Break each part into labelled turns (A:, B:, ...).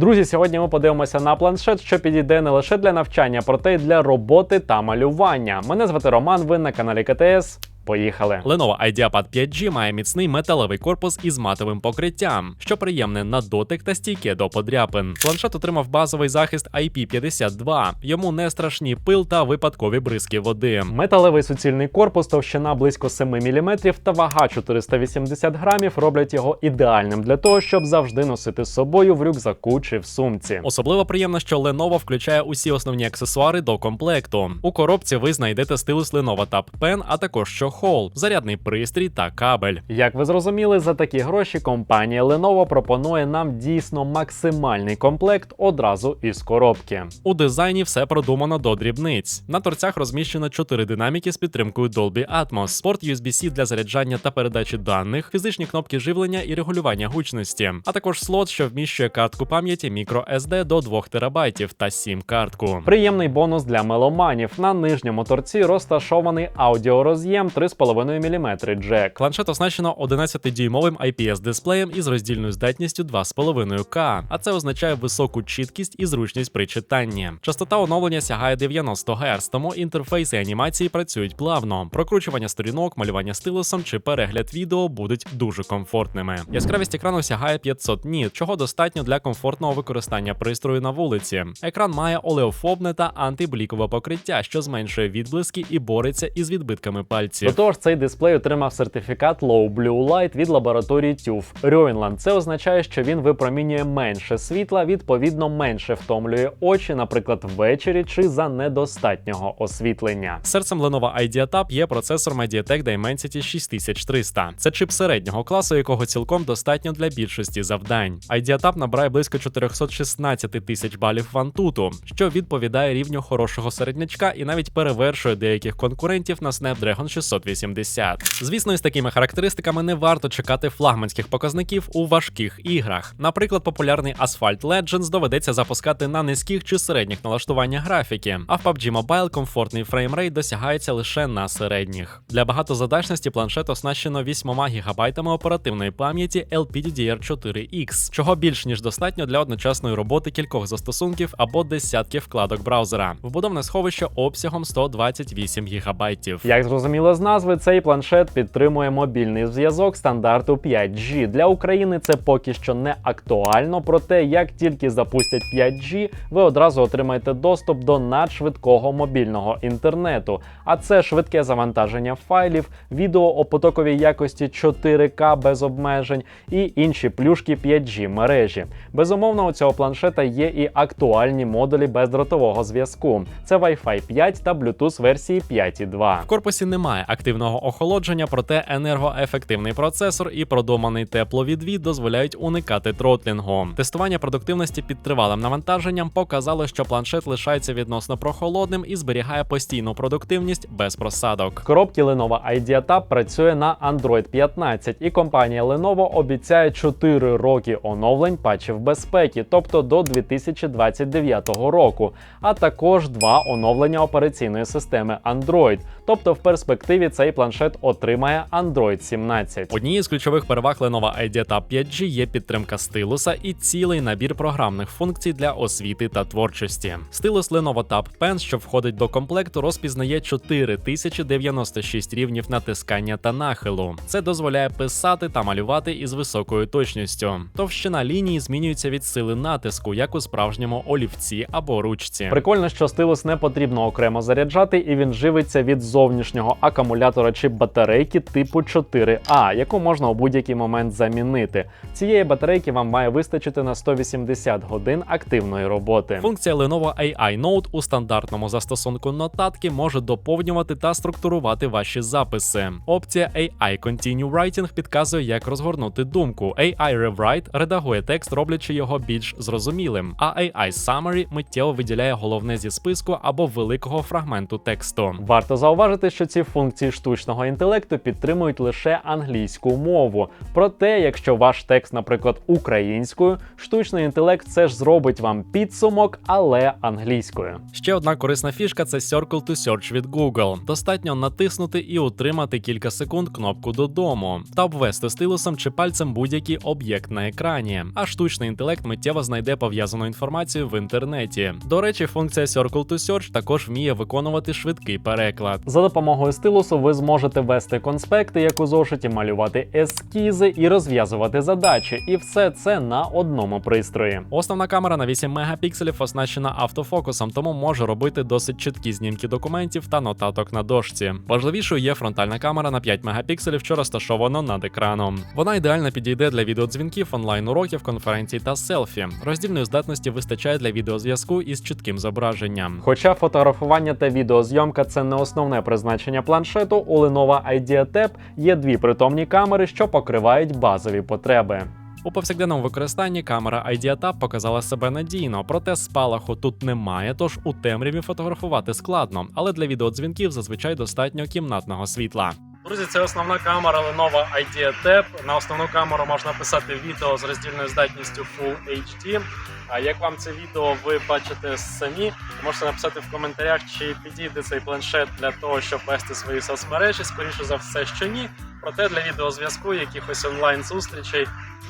A: Друзі, сьогодні ми подивимося на планшет, що підійде не лише для навчання, проте й для роботи та малювання. Мене звати Роман. Ви на каналі КТС. Поїхали.
B: Lenovo IdeaPad 5G має міцний металевий корпус із матовим покриттям, що приємне на дотик та стійке до подряпин. Планшет отримав базовий захист IP52. Йому не страшні пил та випадкові бризки води.
A: Металевий суцільний корпус, товщина близько 7 мм та вага 480 грамів роблять його ідеальним для того, щоб завжди носити з собою в рюкзаку чи в сумці.
B: Особливо приємно, що Lenovo включає усі основні аксесуари до комплекту. У коробці ви знайдете стилус Lenovo Tab Pen, а також чохол, зарядний пристрій та кабель.
A: Як ви зрозуміли, за такі гроші компанія Lenovo пропонує нам дійсно максимальний комплект одразу із коробки.
B: У дизайні все продумано до дрібниць. На торцях розміщено 4 динаміки з підтримкою Dolby Atmos, порт USB-C для заряджання та передачі даних, фізичні кнопки живлення і регулювання гучності, а також слот, що вміщує картку пам'яті microSD до 2 ТБ та SIM-картку.
A: Приємний бонус для меломанів. На нижньому торці розташований аудіороз'єм 3,5 мм джек.
B: Планшет оснащено 11-дюймовим IPS-дисплеєм із роздільною здатністю 2,5К, а це означає високу чіткість і зручність при читанні. Частота оновлення сягає 90 Гц, тому інтерфейси анімації працюють плавно. Прокручування сторінок, малювання стилусом чи перегляд відео будуть дуже комфортними. Яскравість екрану сягає 500 ніт, чого достатньо для комфортного використання пристрою на вулиці. Екран має олеофобне та антиблікове покриття, що зменшує відблиски і бореться із відбитками пальців.
A: До того ж, цей дисплей отримав сертифікат Low Blue Light від лабораторії TÜV Rheinland. Це означає, що він випромінює менше світла, відповідно менше втомлює очі, наприклад, ввечері чи за недостатнього освітлення.
B: Серцем Lenovo IdeaTab є процесор MediaTek Dimensity 6300. Це чип середнього класу, якого цілком достатньо для більшості завдань. IdeaTab набирає близько 416 тисяч балів вантуту, що відповідає рівню хорошого середнячка і навіть перевершує деяких конкурентів на Snapdragon 680. Звісно, із такими характеристиками не варто чекати флагманських показників у важких іграх. Наприклад, популярний Asphalt Legends доведеться запускати на низьких чи середніх налаштуваннях графіки, а в PUBG Mobile комфортний фреймрейт досягається лише на середніх. Для багатозадачності планшет оснащено 8 ГБ оперативної пам'яті LPDDR4X, чого більш ніж достатньо для одночасної роботи кількох застосунків або десятків вкладок браузера. Вбудоване сховище обсягом 128 ГБ.
A: Як зрозуміло з назви, цей планшет підтримує мобільний зв'язок стандарту 5G. Для України це поки що не актуально, проте як тільки запустять 5G, ви одразу отримаєте доступ до надшвидкого мобільного інтернету. А це швидке завантаження файлів, відео у потоковій якості 4К без обмежень і інші плюшки 5G мережі. Безумовно, у цього планшета є і актуальні модулі бездротового зв'язку. Це Wi-Fi 5 та Bluetooth версії 5.2.
B: В корпусі немає активного охолодження, проте енергоефективний процесор і продуманий тепловідвід дозволяють уникати тротлінгу. Тестування продуктивності під тривалим навантаженням показало, що планшет лишається відносно прохолодним і зберігає постійну продуктивність без просадок.
A: В коробці Lenovo IdeaTab працює на Android 15, і компанія Lenovo обіцяє 4 роки оновлень патчів безпеки, тобто до 2029 року, а також два оновлення операційної системи Android. Тобто в перспективі цей планшет отримає Android 17.
B: Однією з ключових переваг Lenovo IdeaTab 5G є підтримка стилуса і цілий набір програмних функцій для освіти та творчості. Стилус Lenovo Tab Pen, що входить до комплекту, розпізнає 4096 рівнів натискання та нахилу. Це дозволяє писати та малювати із високою точністю. Товщина лінії змінюється від сили натиску, як у справжньому олівці або ручці.
A: Прикольно, що стилус не потрібно окремо заряджати, і він живиться від зовнішнього акумулятора чи батарейки типу 4А, яку можна у будь-який момент замінити. Цієї батарейки вам має вистачити на 180 годин активної роботи.
B: Функція Lenovo AI Note у стандартному застосунку нотатки може доповнювати та структурувати ваші записи. Опція AI Continue Writing підказує, як розгорнути думку. AI Rewrite редагує текст, роблячи його більш зрозумілим. А AI Summary миттєво виділяє головне зі списку або великого фрагменту тексту.
A: Варто зауважити, зауважити, що ці функції штучного інтелекту підтримують лише англійську мову. Проте, якщо ваш текст, наприклад, українською, штучний інтелект все ж зробить вам підсумок, але англійською.
B: Ще одна корисна фішка це Circle to Search від Google. Достатньо натиснути і утримати кілька секунд кнопку додому та обвести стилусом чи пальцем будь-який об'єкт на екрані. А штучний інтелект миттєво знайде пов'язану інформацію в інтернеті. До речі, функція Circle to Search також вміє виконувати швидкий переклад.
A: За допомогою стилусу ви зможете вести конспекти, як у зошиті, малювати ескізи і розв'язувати задачі, і все це на одному пристрої.
B: Основна камера на 8 мегапікселів оснащена автофокусом, тому може робити досить чіткі знімки документів та нотаток на дошці. Важливішою є фронтальна камера на 5 мегапікселів, що розташована над екраном. Вона ідеально підійде для відеодзвінків, онлайн-уроків, конференцій та селфі. Роздільної здатності вистачає для відеозв'язку із чітким зображенням.
A: Хоча фотографування та відеозйомка це не основне призначення планшету, у Lenovo IdeaTab є дві притомні камери, що покривають базові потреби.
B: У повсякденному використанні камера IdeaTab показала себе надійно, проте спалаху тут немає, тож у темряві фотографувати складно, але для відеодзвінків зазвичай достатньо кімнатного світла. Друзі, це основна камера Lenovo IdeaTab. На основну камеру можна писати відео з роздільною здатністю Full HD. А як вам це відео ви бачите самі, можете написати в коментарях, чи підійде цей планшет для того, щоб вести свої соцмережі. Скоріше за все, що ні. Проте для відеозв'язку, якихось онлайн зустрічей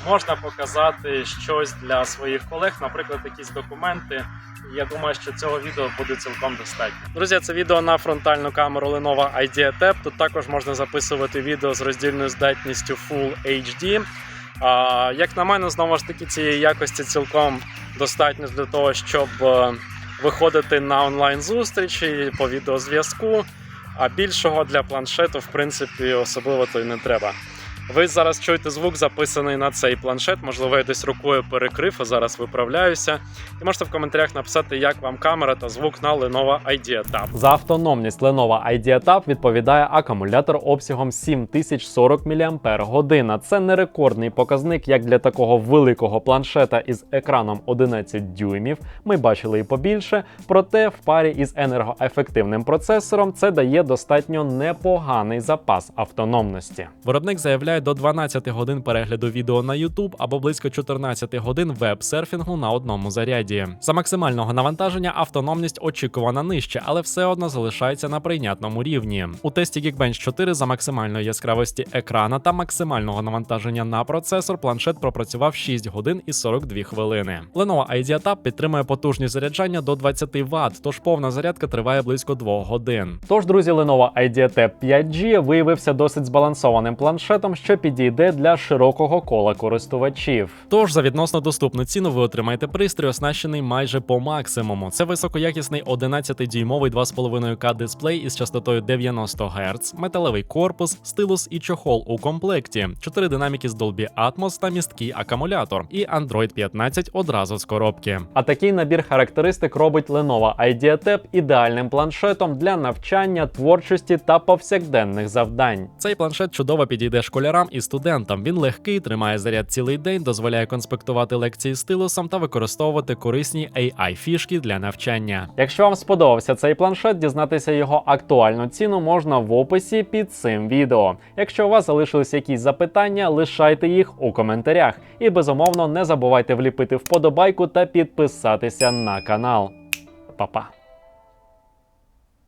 B: можна показати щось для своїх колег, наприклад, якісь документи. Я думаю, що цього відео буде цілком достатньо. Друзі, це відео на фронтальну камеру Lenovo IdeaTab. Тут також можна записувати відео з роздільною здатністю Full HD. А, як на мене, знову ж таки, цієї якості цілком достатньо для того, щоб е, виходити на онлайн зустрічі по відеозв'язку. А більшого для планшету, в принципі, особливо то й не треба. Ви зараз чуєте звук, записаний на цей планшет. Можливо, я десь рукою перекрив, а зараз виправляюся. І можете в коментарях написати, як вам камера та звук на Lenovo IdeaTab.
A: За автономність Lenovo IdeaTab відповідає акумулятор обсягом 7040 мАч. Це не рекордний показник як для такого великого планшета із екраном 11 дюймів. Ми бачили і побільше. Проте в парі із енергоефективним процесором це дає достатньо непоганий запас автономності.
B: Виробник заявляє до 12 годин перегляду відео на YouTube або близько 14 годин веб-серфінгу на одному заряді. За максимального навантаження автономність очікувана нижче, але все одно залишається на прийнятному рівні. У тесті Geekbench 4 за максимальної яскравості екрана та максимального навантаження на процесор планшет пропрацював 6 годин і 42 хвилини. Lenovo IdeaTab підтримує потужність заряджання до 20 Вт, тож повна зарядка триває близько 2 годин.
A: Тож, друзі, Lenovo IdeaTab 5G виявився досить збалансованим планшетом, що підійде для широкого кола користувачів.
B: Тож за відносно доступну ціну ви отримаєте пристрій, оснащений майже по максимуму. Це високоякісний 11-дюймовий 2,5К дисплей із частотою 90 Гц, металевий корпус, стилус і чохол у комплекті, 4 динаміки з Dolby Atmos та місткий акумулятор, і Android 15 одразу з коробки.
A: А такий набір характеристик робить Lenovo IdeaTab ідеальним планшетом для навчання, творчості та повсякденних завдань.
B: Цей планшет чудово підійде школярам і студентам. Він легкий, тримає заряд цілий день, дозволяє конспектувати лекції стилусом та використовувати корисні AI фішки для навчання.
A: Якщо вам сподобався цей планшет, дізнатися його актуальну ціну можна в описі під цим відео. Якщо у вас залишились якісь запитання, лишайте їх у коментарях. І безумовно не забувайте вліпити вподобайку та підписатися на канал. Па-па!